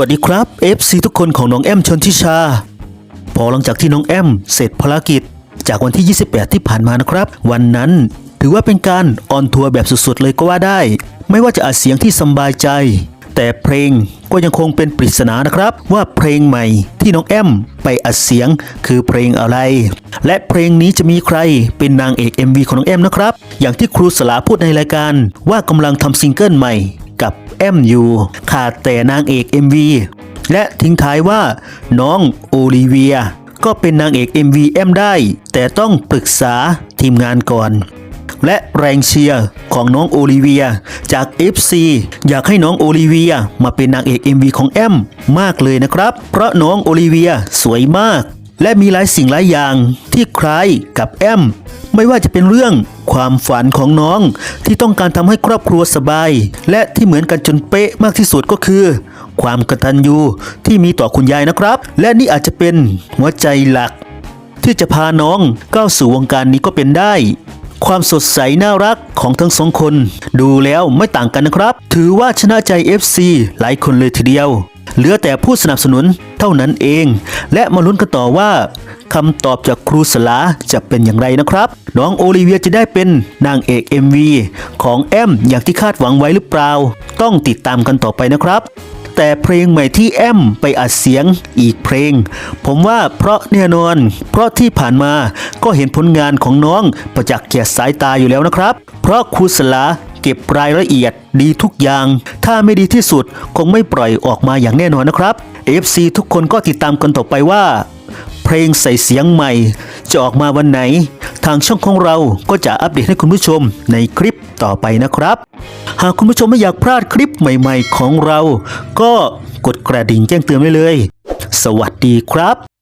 วัสดีครับ FC ทุกคนของน้องแอมชนทิชา พอหลังจากที่น้องแอมเสร็จภารกิจ จากวันที่ 28 ที่ผ่านมานะครับ วันนั้นถือว่าเป็นการออนทัวร์แบบสุดๆเลยก็ว่าได้ ไม่ว่าจะอัดเสียงที่สบายใจ แต่เพลงก็ยังคงเป็นปริศนานะครับ ว่าเพลงใหม่ที่น้องแอมไปอัดเสียงคือเพลงอะไร และเพลงนี้จะมีใครเป็นนางเอก MV ของน้องแอมนะครับ อย่างที่ครูสลาพูดในรายการว่ากำลังทำซิงเกิลใหม่ กับแอมยูขาดแต่นางเอก MV และทิ้งท้ายว่า น้องโอลิเวีย ก็เป็นนางเอก MV แอมได้ แต่ต้องปรึกษาทีมงานก่อน และแรงเชียร์ของน้องโอลิเวียจาก FC อยากให้น้องโอลิเวียมาเป็นนางเอก MV ของแอมมากเลยนะครับ เพราะน้องโอลิเวียสวยมาก และมีหลายสิ่งหลายอย่างที่คล้ายกับแอม ไม่ว่าจะเป็นเรื่องความฝันของน้องที่ต้องการทำให้ครอบครัวสบาย และที่เหมือนกันจนเป๊ะมากที่สุดก็คือ ความกตัญญูที่มีต่อคุณยายนะครับ และนี่อาจจะเป็นหัวใจหลัก ที่จะพาน้องก้าวสู่วงการนี้ก็เป็นได้ ความสดใสน่ารักของทั้งสองคน ดูแล้วไม่ต่างกันนะครับ ถือว่าชนะใจ FC หลายคนเลยทีเดียว เหลือแต่ผู้สนับสนุนเท่านั้นเอง และมาลุ้นกันต่อว่าคำตอบจากครูสลาจะเป็นอย่างไรนะครับ น้องโอลิเวียจะได้เป็นนางเอก MV ของแอมอย่างที่คาดหวังไว้หรือเปล่า ต้องติดตามกันต่อไปนะครับ แต่เพลงใหม่ที่แอมไปอัดเสียงอีกเพลง ผมว่าเพราะแน่นอน เพราะที่ผ่านมาก็เห็นผลงานของน้องประจักษ์แก่สายตาอยู่แล้วนะครับ เพราะครูสลา เก็บรายละเอียดดีทุกอย่าง ถ้าไม่ดีที่สุดคงไม่ปล่อยออกมาอย่างแน่นอนนะครับ FC ทุกคนก็ติดตามกันต่อไปว่า เพลงใส่เสียงใหม่ จะออกมาวันไหน ทางช่องของเราก็จะอัปเดตให้คุณผู้ชมในคลิปต่อไปนะครับ หากคุณผู้ชมไม่อยากพลาดคลิปใหม่ ๆ ของเรา ก็กดกระดิ่งแจ้งเตือนไว้เลย สวัสดีครับ